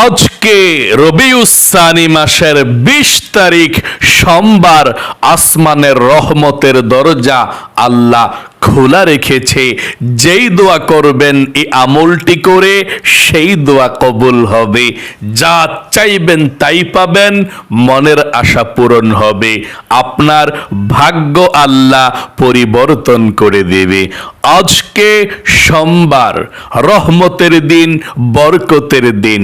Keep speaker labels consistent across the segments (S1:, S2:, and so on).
S1: আজকে রবিউসানি মাসের বিশ তারিখ সোমবার আসমানের রহমতের দরজা আল্লাহ খোলা রেখেছে। যেই দোয়া করবেন, এই আমলটি করে সেই দোয়া কবুল হবে। যা চাইবেন তাই পাবেন, মনের আশা পূরণ হবে। আপনার ভাগ্য আল্লাহ পরিবর্তন করে দেবে। আজকে সোমবার, রহমতের দিন, বরকতের দিন।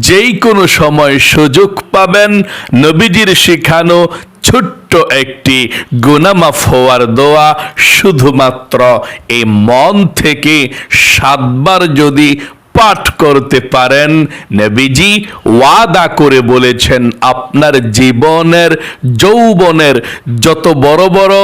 S1: যেই কোনো সময় সুযোগ পাবেন, নবীজির শেখানো ছোট্ট একটি গুনামাফ হওয়ার দোয়া শুধুমাত্র এই মন থেকে সাতবার যদি পাঠ করতে পারেন, নবীজি ওয়াদা করে বলেছেন, আপনার জীবনের, যৌবনের যত বড় বড়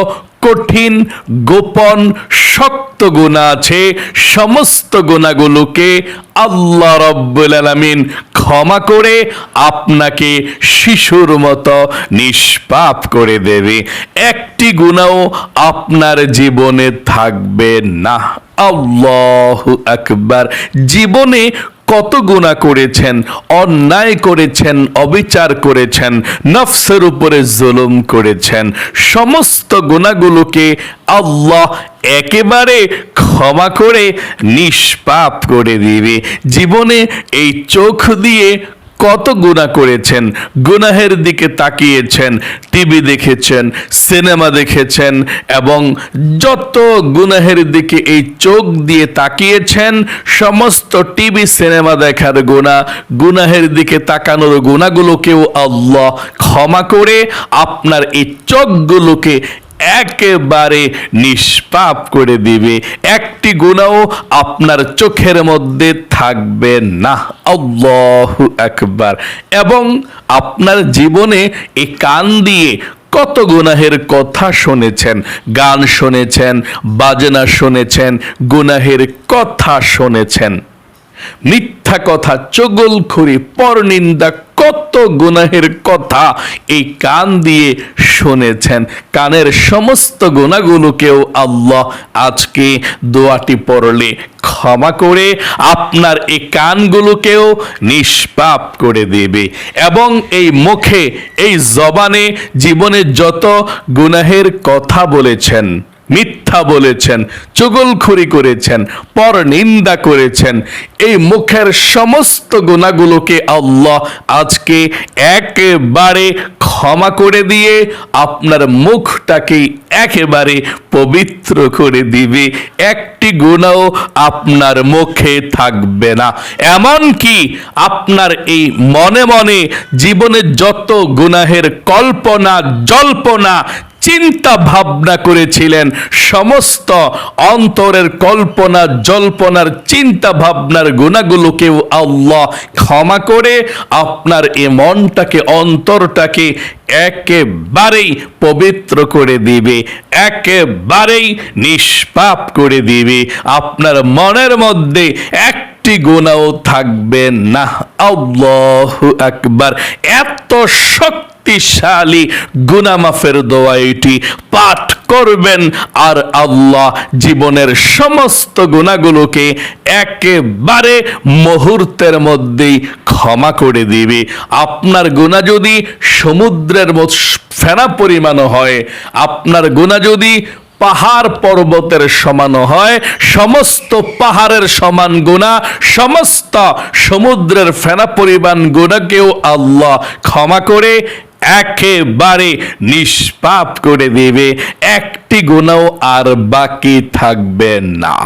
S1: কঠিন, গোপন, শক্ত গুণা আছে। সমস্ত গুণাগুলোকে আল্লাহ রব্বুল আলামিন ক্ষমা করে আপনাকে শিশুর মতো নিষ্পাপ করে দেবে। একটি গুণাও আপনার জীবনে থাকবে না। আল্লাহ আকবার। জীবনে কত গুণা করেছেন, অন্যায় করেছেন, অবিচার করেছেন, নফসের উপরে জুলুম করেছেন, সমস্ত গুণাগুলোকে আল্লাহ একেবারে ক্ষমা করে নিষ্পাপ করে দিবে। জীবনে এই চোখ দিয়ে কত গুণা করেছেন, গুনাহের দিকে তাকিয়েছেন, টিভি দেখেছেন, সিনেমা দেখেছেন এবং যত গুনাহের দিকে এই চোখ দিয়ে তাকিয়েছেন, সমস্ত টিভি, সিনেমা দেখার গুণা গুনাহের দিকে তাকানোর গুণাগুলোকেও আল্লাহ ক্ষমা করে আপনার এই চোখগুলোকে একেবারে নিষ্পাপ করে দিবে। একটি গুণাও আপনার চোখের মধ্যে থাকবে না। আল্লাহু একবার এবং আপনার জীবনে এই কান দিয়ে কত গুনাহের কথা শুনেছেন, গান শুনেছেন, বাজনা শুনেছেন, গুনাহের কথা শুনেছেন। মিথ্যা কথা, চগলখুরি, পরনিন্দা কত গুনাহের কথা এই কান দিয়ে শুনেছেন। কানের সমস্ত গুণাগুলোকেও আল্লাহ আজকে দোয়াটি পড়লে ক্ষমা করে আপনার এই কানগুলোকেও নিষ্পাপ করে দেবে এবং এই মুখে, এই জবানে জীবনে যত গুনাহের কথা বলেছেন মিথ্যা বলেছেন, চুগলখুরি করেছেন পর নিন্দা করেছেন। এই মুখের সমস্ত গুণাগুলোকে আল্লাহ আজকে একেবারে ক্ষমা করে দিয়ে আপনার মুখটাকে একেবারে পবিত্র করে দিবে। একটি গুণাও আপনার মুখে থাকবে না। এমন কি আপনার এই মনে মনে জীবনে যত গুনাহের কল্পনা, জল্পনা চিন্তা ভাবনা করেছিলেন। সমস্ত অন্তরের কল্পনা, জল্পনার চিন্তা ভাবনার গুণাগুলোকেও আল্লাহ ক্ষমা করে, আপনার এ মনটাকে, অন্তরটাকে একেবারেই পবিত্র করে দিবে, একেবারেই নিষ্পাপ করে দিবে। আপনার মনের মধ্যে এক একটি গুণাও থাকবে না। আল্লাহ একবার এত শক্তিশালী গুনামাফের দোয়া এটি পাঠ করবেন আর আল্লাহ জীবনের সমস্ত গুণাগুলোকে একেবারে মুহূর্তের মধ্যেই ক্ষমা করে দিবে। আপনার গুণা যদি সমুদ্রের ফেনা পরিমাণ হয়, আপনার গুণা যদি পাহাড় পর্বতের সমান হয়, সমস্ত পাহাড়ের সমান গুণা, সমস্ত সমুদ্রের ফেনা পরিমাণ গুণাকেও আল্লাহ ক্ষমা করে একেবারে নিষ্পাপ করে দেবে, একটি গুণাও আর বাকি থাকবে না।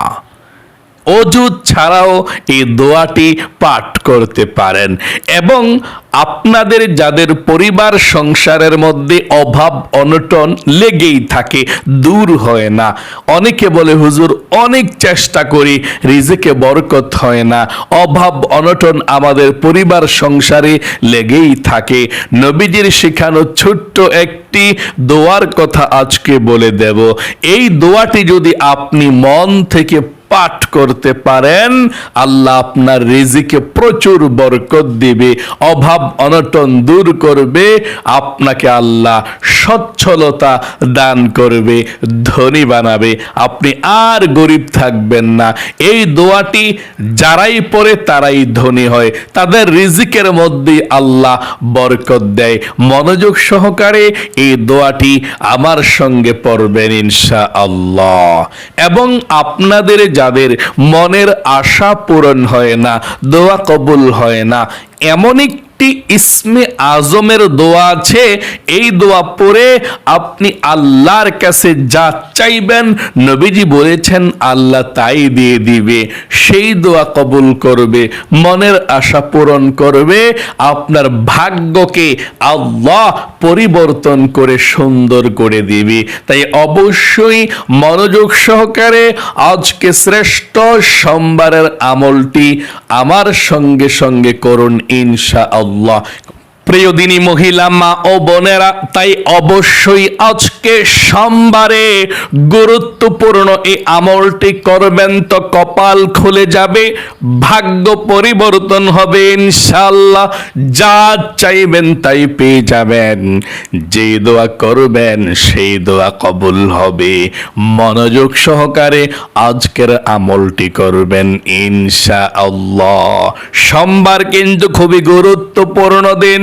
S1: অজু ছাড়াও এই দোয়াটি পাঠ করতে পারেন। এবং আপনাদের যাদের পরিবার সংসারের মধ্যে অভাব, অনটন লেগেই থাকে, দূর হয় না। অনেকে বলে, হুজুর, অনেক চেষ্টা করি, রিজিকে বরকত হয় না। অভাব, অনটন আমাদের পরিবার সংসারে লেগেই থাকে। নবীজির শেখানো ছোট্ট একটি দোয়ার কথা আজকে বলে দেব। এই দোয়াটি যদি আপনি মন থেকে পাঠ করতে পারেন। আল্লাহ আপনার রিজিকে প্রচুর বরকত দিবে, অভাব অনটন দূর করবে, আপনাকে আল্লাহ সচ্ছলতা দান করবে, ধনী বানাবে। আপনি আর গরিব থাকবেন না। এই দোয়াটি যারাই পড়ে তারাই ধনী হয়। তাদের রিজিকের মধ্যে আল্লাহ বরকত দেয়। মনোযোগ সহকারে এই দোয়াটি আমার সঙ্গে পড়বেন ইনশা আল্লাহ এবং আপনাদের যাদের মনের আশা পূরণ হয় না দোয়া কবুল হয় না। এমন ইসমে আজমের দোয়া আছে, এই দোয়া পড়ে আপনি আল্লাহর কাছে যা চাইবেন নবীজি বলেছেন, আল্লাহ তাই দিয়ে দিবে। সেই দোয়া কবুল করবে, মনের আশা পূরণ করবে, আপনার ভাগ্যকে আল্লাহ পরিবর্তন করে সুন্দর করে দিবে। তাই অবশ্যই মনোযোগ সহকারে আজকে শ্রেষ্ঠ সোমবারের আমলটি আমার সঙ্গে সঙ্গে করুন ইনশা আল্লাহ প্রিয় দিনী মহিলা, মা ও বোনেরা, তাই অবশ্যই আজকে সোমবারে গুরুত্বপূর্ণ এই আমলটি করবেন তো কপাল খুলে যাবে, ভাগ্য পরিবর্তন হবে ইনশাল্লাহ যা চাইবেন তাই পেয়ে যাবেন। যে দোয়া করবেন, সেই দোয়া কবুল হবে। মনোযোগ সহকারে আজকের আমলটি করবেন ইনশা আল্লাহ সোমবার কিন্তু খুবই গুরুত্বপূর্ণ দিন।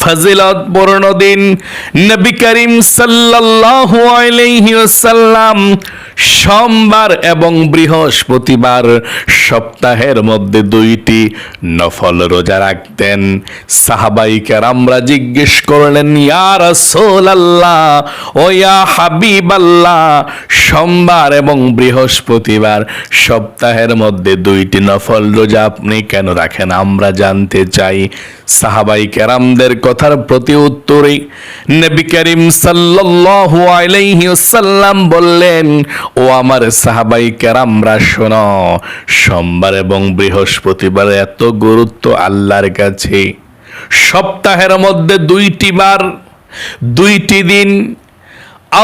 S1: ফজিলত পূর্ণ দিন। নবী করিম সাল্লাল্লাহু আলাইহি ওয়াসাল্লাম সোমবার এবং বৃহস্পতিবার সপ্তাহের মধ্যে দুইটি নফল রোজা রাখতেন। সাহাবাই আমরা জিজ্ঞেস করলেন, ইয়া রাসূলুল্লাহ, ও ইয়া হাবিবাল্লাহ, সোমবার এবং বৃহস্পতিবার সপ্তাহের মধ্যে দুইটি নফল রোজা আপনি কেন রাখেন? আমরা জানতে চাই। সাহাবাই কেরামদের কথার প্রতি উত্তরে নবী করিম সাল্লাল্লাহু আলাইহি ওয়াসাল্লাম বললেন, ও আমার সাহাবাই কেরামরা, শোনো, সোমবার এবং বৃহস্পতিবার এত গুরুত্ব আল্লাহর কাছে। সপ্তাহের মধ্যে দুইটি বার, দুইটি দিন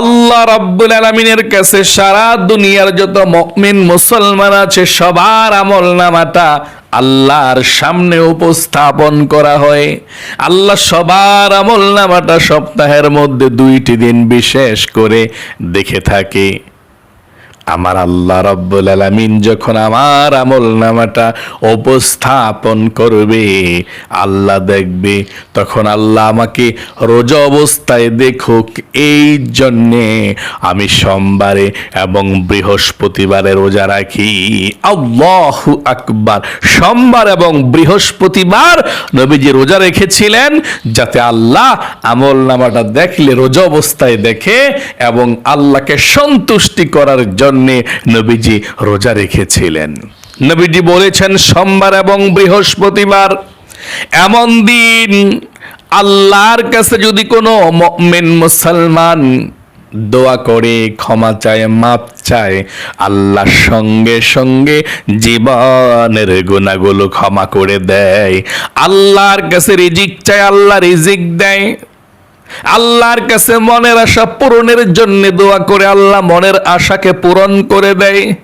S1: আল্লাহ রাব্বুল আলমিনের কাছে সারা দুনিয়ার যত মকমিন মুসলমান আছে, সবার আমল নামাটা আল্লাহর সামনে উপস্থাপন করা হয়। আল্লাহ সবার আমল নামাটা সপ্তাহের মধ্যে দুইটি দিন বিশেষ করে দেখে থাকে। আমার আল্লাহ রব্বুল আলামিন যখন আমার আমল নামাটা উপস্থাপন করবে, আল্লাহ দেখবে, তখন আল্লাহ আমাকে রোজা অবস্থায় দেখুক। এই জন্যে আমি সোমবারে এবং বৃহস্পতিবারে রোজা রাখি। আল্লাহু আকবার। সোমবার এবং বৃহস্পতিবার নবীজি রোজা রেখেছিলেন যাতে আল্লাহ আমল নামাটা দেখলে, রোজা অবস্থায় দেখে এবং আল্লাহকে সন্তুষ্টি করার জন্য নবীজি রোজা রেখেছিলেন। নবীজি বলেছেন, সোমবার এবং বৃহস্পতিবার এমন দিন আল্লাহর কাছে যদি কোনো মেন মুসলমান দোয়া করে, ক্ষমা চায় মাপ চায় আল্লাহ সঙ্গে সঙ্গে জীবনের গুণাগুলো ক্ষমা করে দেয়, আল্লাহর কাছে রিজিক চায়, আল্লাহ রিজিক দেয় আল্লাহর কাছে মনের আশা পূরণের জন্য দোয়া করে আল্লাহ মনের আশাকে পূরণ করে দেয়।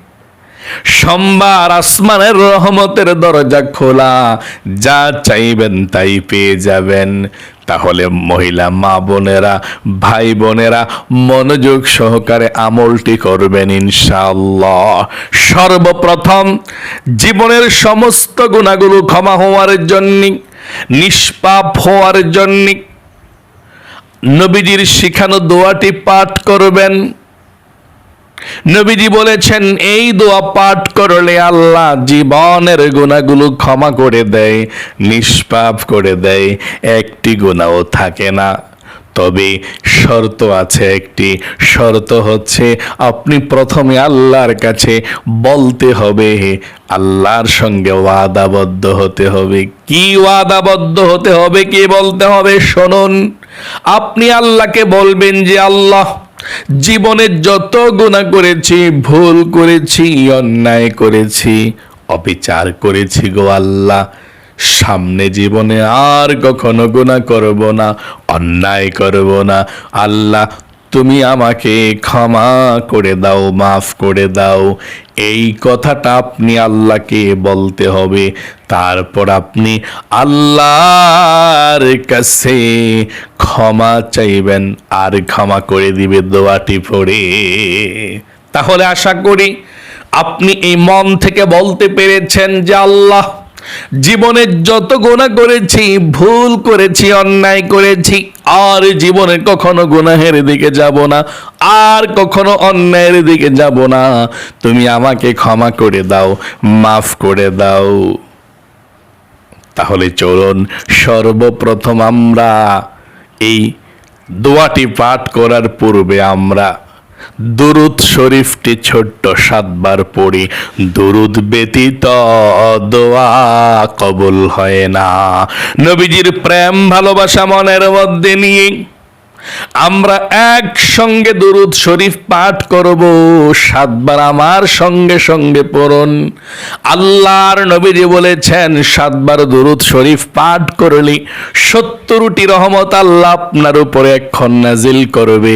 S1: সোমবার আসমানের রহমতের দরজা খোলা। যা চাইবেন তাই পেয়ে যাবেন। তাহলে মহিলা, মা বোনেরা, ভাই বোনেরা, মনোযোগ সহকারে আমলটি করবেন ইনশাআল্লাহ। সর্বপ্রথম জীবনের সমস্ত গুণাগুলো ক্ষমা হওয়ার জন্য, নিষ্পাপ হওয়ার জন্য নবীজির শিখানো দোয়াটি পাঠ করবেন। নবীজি বলেছেন, এই দোয়া পাঠ করলে আল্লাহ জীবনের গুণাগুলো ক্ষমা করে দেয়, নিষ্পাপ করে দেয়, একটি গুণাও থাকে না। তবে শর্ত আছে একটি। শর্ত হচ্ছে আপনি প্রথমে আল্লাহর কাছে বলতে হবে, আল্লাহর সঙ্গে ওয়াদাবদ্ধ হতে হবে। কি ওয়াদাবদ্ধ হতে হবে, কি বলতে হবে, শুনুন। আপনি আল্লাহকে বলবেন যে, আল্লাহ, জীবনে যত গুণা করেছি, ভুল করেছি, অন্যায় করেছি, অবিচার করেছি গো আল্লাহ সামনে জীবনে আর কখনো গুণা করব না, অন্যায় করব না। আল্লাহ, তুমি আমাকে ক্ষমা করে দাও, মাফ করে দাও। এই কথাটা আপনি আল্লাহকে বলতে হবে। তারপর আপনি আল্লাহর কাছে ক্ষমা চাইবেন, আর ক্ষমা করে দিবে দোয়াটি পড়ে। তাহলে আশা করি আপনি এই মন থেকে বলতে পেরেছেন যে আল্লাহ জীবনে যত গোনা করেছি, ভুল করেছি, অন্যায় করেছি, আর জীবনে কখনো গুনাহের দিকে যাব না, আর কখনো অন্যায়ের দিকে যাব না। তুমি আমাকে ক্ষমা করে দাও, মাফ করে দাও। তাহলে চলুন, সর্বপ্রথম আমরা এই দোয়াটি পাঠ করার পূর্বে আমরা দুরুদ শরীফটি ছোট্ট সাতবার পড়ি। দুরুদ ব্যতীত দোয়া কবুল হয় না। নবীজির প্রেম, ভালোবাসা, মনের মধ্যে নিয়ে আমরা একসঙ্গে দুরুদ শরীফ পাঠ করব, সাতবার আমার সঙ্গে সঙ্গে পড়ুন। আল্লাহর নবীজি বলেছেন, সাতবার দুরুদ শরীফ পাঠ করলে সত্তরটি রহমত আল্লাহ আপনার উপরে এখন নাজিল করবে,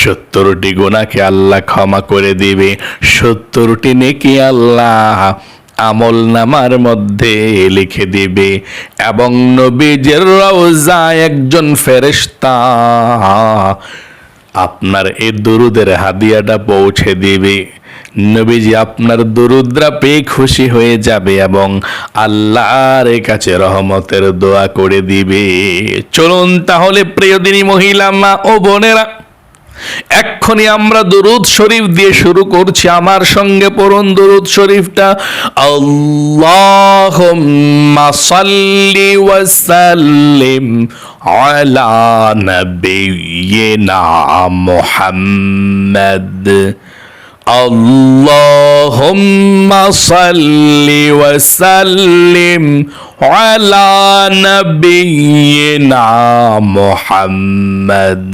S1: সত্তরটি গোনাকে আল্লাহ ক্ষমা করে দিবে, সত্তরটি নেকি আল্লাহ আমল নামার মধ্যে লিখে দিবে। এবং নবীজের রওজায় একজন ফেরেশতা আপনার এই দুরুদের হাদিয়াটা পৌঁছে দিবে। নবীজি আপনার দুরুদ্রা পেয়ে খুশি হয়ে যাবে এবং আল্লাহর কাছে রহমতের দোয়া করে দিবে। চলুন তাহলে প্রিয়দিনী মহিলা মা ও বোনেরা এক্ষুনি আমরা দুরুদ শরীফ দিয়ে শুরু করছি আমার সঙ্গে পড়ুন দুরুদ শরীফটা আল্লাহুম্মা সাল্লি ওয়া সাল্লিম আলা নাবিয়িনা মুহাম্মদ اللهم صل وسلم على نبينا محمد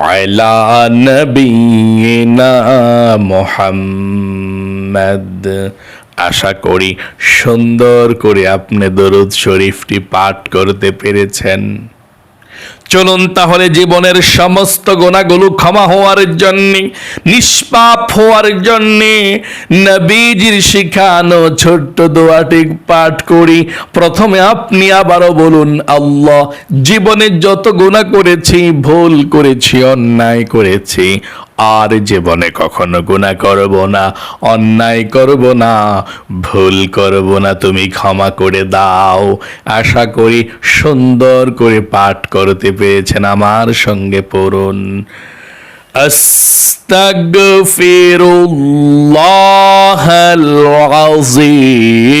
S1: على نبينا محمد আশা করি সুন্দর করে আপনি দরুদ শরীফটি পাঠ করতে পেরেছেন চলুন তাহলে জীবনের সমস্ত গোনাগুলো ক্ষমা হওয়ার জন্যে, নিষ্পাপ হওয়ার জন্যে নবীজির শিখানো ছোট্ট দোয়াটি পাঠ করি। প্রথমে আপনি আবারও বলুন, আল্লাহ, জীবনে যত গোনা করেছি, ভুল করেছি, অন্যায় করেছি আর জীবনে কখনো গুণা করব না অন্যায় করব না ভুল করব না তুমি ক্ষমা করে দাও আশা করি সুন্দর করে পাঠ করতে পেরেছেন আমার সঙ্গে পড়ুন أستغفر الله العظيم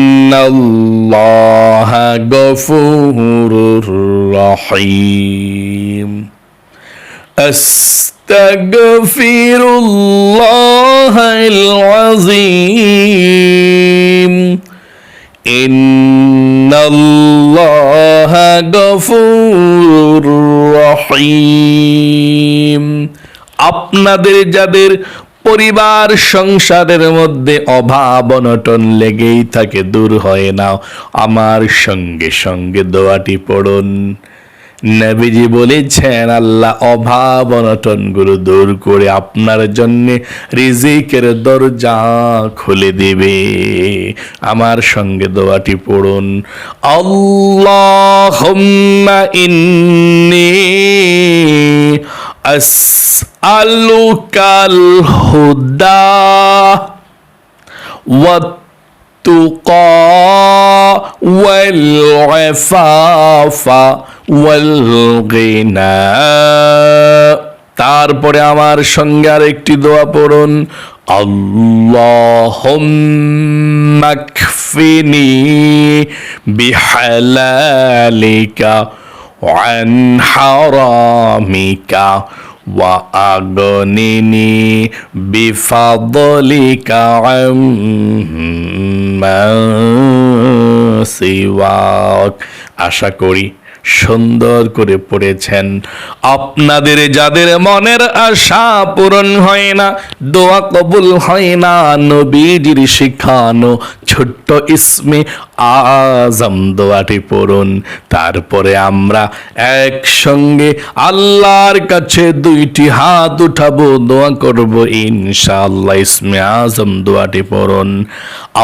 S1: الله غفور رحيم أستغفر الله العظيم إن الله غفور رحيم আপনাদের যাদের পরিবার সংসারের মধ্যে অভাব অনটন লেগেই থাকে, দূর হয় না। আমার সঙ্গে সঙ্গে দোয়াটি পড়ুন। নবীজি বলেছেন, আল্লাহ অভাব অনটনগুলো দূর করে আপনার জন্য রিজিকের দরজা খুলে দেবে। আমার সঙ্গে দোয়াটি পড়ুন। আল্লাহুম্মা ইন্নি আসআলুকাল হুদা والتقى والعفاف والغنى তারপরে আমার সঙ্গে আর একটি দোয়া পড়ুন আল্লাহুম্মা কফিনি বিহালালিকা عن حرامك وأغنني بفضلك عمن سواك আশা করি সুন্দর করে পড়েছেন। আপনাদের যাদের মনের আশা পূরণ হয় না, দোয়া কবুল হয় না, নবীজির শিখানো ছোট্ট ইসমে আজম দোয়াটি পড়ুন। তারপরে আমরা একসঙ্গে আল্লাহর কাছে দুইটি হাত উঠাবো, দোয়া করব, ইনশাআল্লাহ ইসমে আজম দোয়াটি পড়ুন।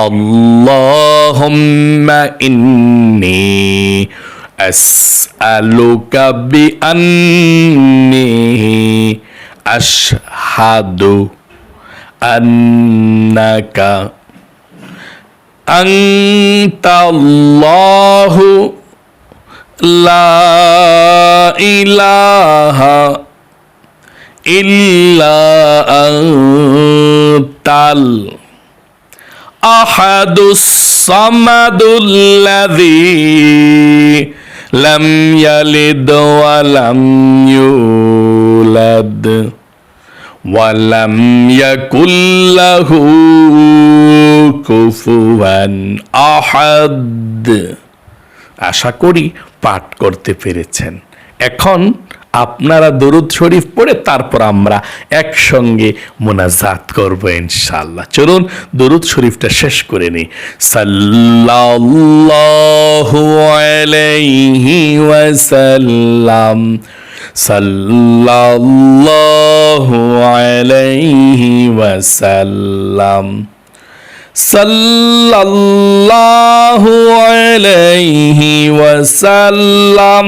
S1: আল্লাহুম্মা ইন্নী আসআলুকা বিআন্নি আশহাদু আন্নাকা আন্তাল্লাহু লা ইলাহা ইল্লা আনতাল আহাদুস সামাদুল্লাযী লাম ইয়ালিদ ওয়া লাম ইউলাদ ওয়া লাম ইয়াকুল কুফুয়ান আহাদ আশা করি পাঠ করতে পেরেছেন। এখন আপনারা দরুদ শরীফ পড়ে তারপর আমরা একসঙ্গে মোনাজাত করব ইনশাল্লাহ চলুন, দরুদ শরীফটা শেষ করে নিই। সাল্লাল্লাহু আলাইহি ওয়াসাল্লাম। সাল্লাল্লাহু আলাইহি ওয়াসাল্লাম। সাল্লাল্লাহু আলাইহি ওয়াসাল্লাম।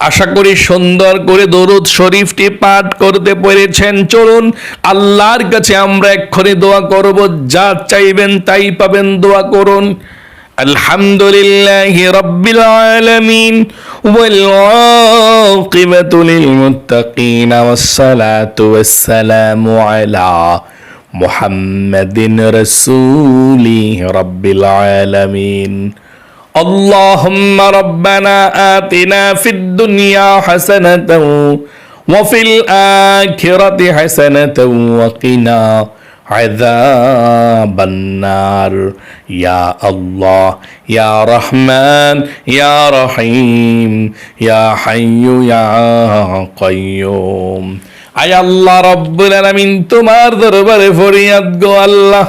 S1: আশা করি সুন্দর করে দরুদ শরীফটি পাঠ করতে পেরেছেন চলুন আল্লাহর কাছে আমরা এক্ষুনি দোয়া করব যা চাইবেন তাই পাবেন দোয়া করুন الحمد لله رب العالمين والعاقبة للمتقين والصلاة والسلام على محمد رسول رب العالمين اللهم ربنا آتنا في الدنيا حسنة وفي الآخرة حسنة وقنا عذاب النار يا الله يا رحمن يا رحيم يا حي يا قيوم আয় আল্লাহ রব্বুল আলামিন তোমার দরবারে ফরিয়াদ গো আল্লাহ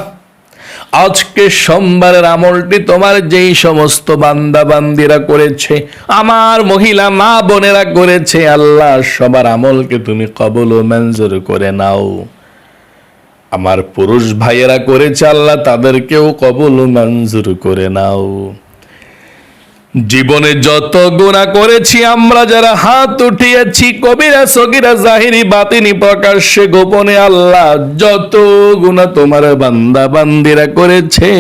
S1: আজকে সোমবারের আমলটি তোমার যেই সমস্ত বান্দা বান্দিরা করেছে, আমার মহিলা মা বোনেরা করেছে, আল্লাহ সবার আমলকে তুমি কবল ও মঞ্জুর করে নাও। আমার পুরুষ ভাইয়েরা করেছে, আল্লাহ তাদেরকেও কবল ও মঞ্জুর করে নাও। জীবনে যত গুণা করেছি, আমরা যারা হাত উঠিয়েছি, কবিরা, সগিরা, জাহিরি, বাতিনি প্রকাশ্যে গোপনে আল্লাহ যত গুণা তোমার বান্দা বান্দিরা করেছে,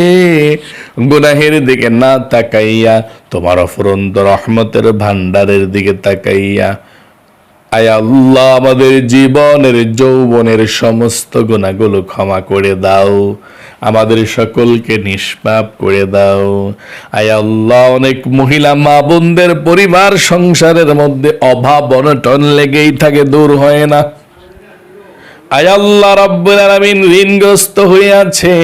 S1: গুনাহের দিকে না তাকাইয়া, তোমার অফরন্ত রহমতের ভান্ডারের দিকে তাকাইয়া আল্লাহ, আমাদের জীবনের, যৌবনের সমস্ত গুণাগুলো ক্ষমা করে দাও। আমাদের সকলকে নিষ্পাপ করে দাও। আল্লাহ, অনেক মহিলা মা বোনদের পরিবার সংসারের মধ্যে অভাব, অনটন লেগেই থাকে, দূর হয় না। আয় আল্লাহ রব্বুল আলামিন ঋণগ্রস্ত হয়ে আছে,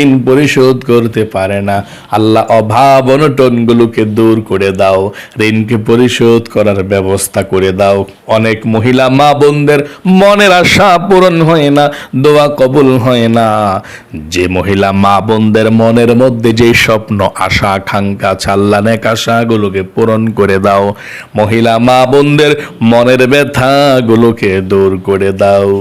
S1: ঋণ পরিশোধ করতে পারে না। আল্লাহ অভাব অনটনগুলোকে দূর করে দাও, ঋণকে পরিশোধ করার ব্যবস্থা করে দাও। অনেক মহিলা মা বোনদের মনের আশা পূরণ হয় না, দোয়া কবুল হয় না। যে মহিলা মা বোনদের মনের মধ্যে যে স্বপ্ন, আশা, আকাঙ্ক্ষা আছে, আল্লাহ নেক আশাগুলোকে পূরণ করে দাও। মহিলা মা বোনদের মনের ব্যথাগুলোকে দূর করে দাও।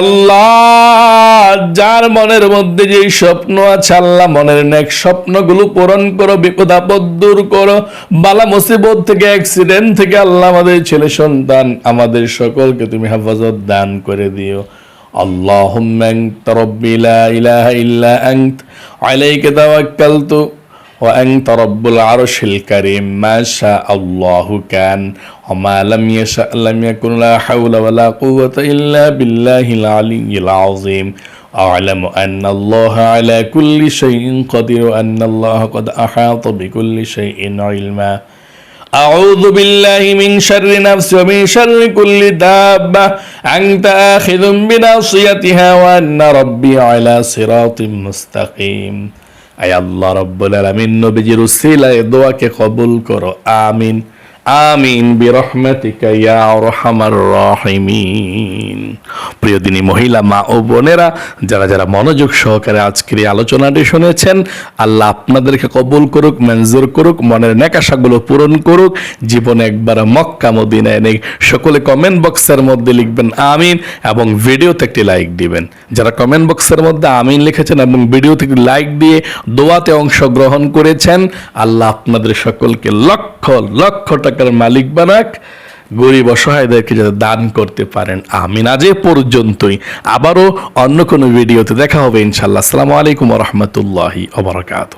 S1: আল্লাহ যার মনের মধ্যে যে স্বপ্ন আছে আল্লাহ মনের নেক স্বপ্নগুলো পূরণ করো বিপদ আপদ দূর করো বালা মুসিবত থেকে অ্যাক্সিডেন্ট থেকে আল্লাহ আমাদের ছেলে সন্তান আমাদের সকলকে তুমি হেফাজত দান করে দিও اللهم انت ربي لا اله الا انت عليك توكلت وأنت رب العرش الكريم ما شاء الله كان وما لم يشأ لم يكن لا حول ولا قوة إلا بالله العلي العظيم أعلم أن الله على كل شيء قدير أن الله قد أحاط بكل شيء علما أعوذ بالله من شر نفسي ومن شر كل دابة أنت آخذ بناصيتها وأن ربي على صراط مستقيم আয় আল্লাহ রব্বুল আলামিন নবীজির উসিলায় দোয়াকে কবুল করো আমিন। আমিন প্রিয় দিনী মহিলা, মা ও বোনেরা, যারা যারা মনোযোগ সহকারে আজকের এই আলোচনাটি শুনেছেন, আল্লাহ আপনাদেরকে কবুল করুক, মঞ্জুর করুক, মনের নেকাশাগুলো পূরণ করুক, জীবনে একবার মক্কা, মদিনায় নেই। সকলে কমেন্ট বক্সের মধ্যে লিখবেন আমিন এবং ভিডিওতে একটি লাইক দিবেন। যারা কমেন্ট বক্সের মধ্যে আমিন লিখেছেন এবং ভিডিওতে একটি লাইক দিয়ে দোয়াতে অংশগ্রহণ করেছেন, আল্লাহ আপনাদের সকলকে লক্ষ লক্ষ টাকার মালিক বানাক, গরিব অসহায়দেরকে যাতে দান করতে পারেন। আমিন। আজ পর্যন্তই। আবারও অন্য কোনো ভিডিওতে দেখা হবে ইনশাল্লাহ আসসালামু আলাইকুম রহমতুল্লাহি ওবরাকাতু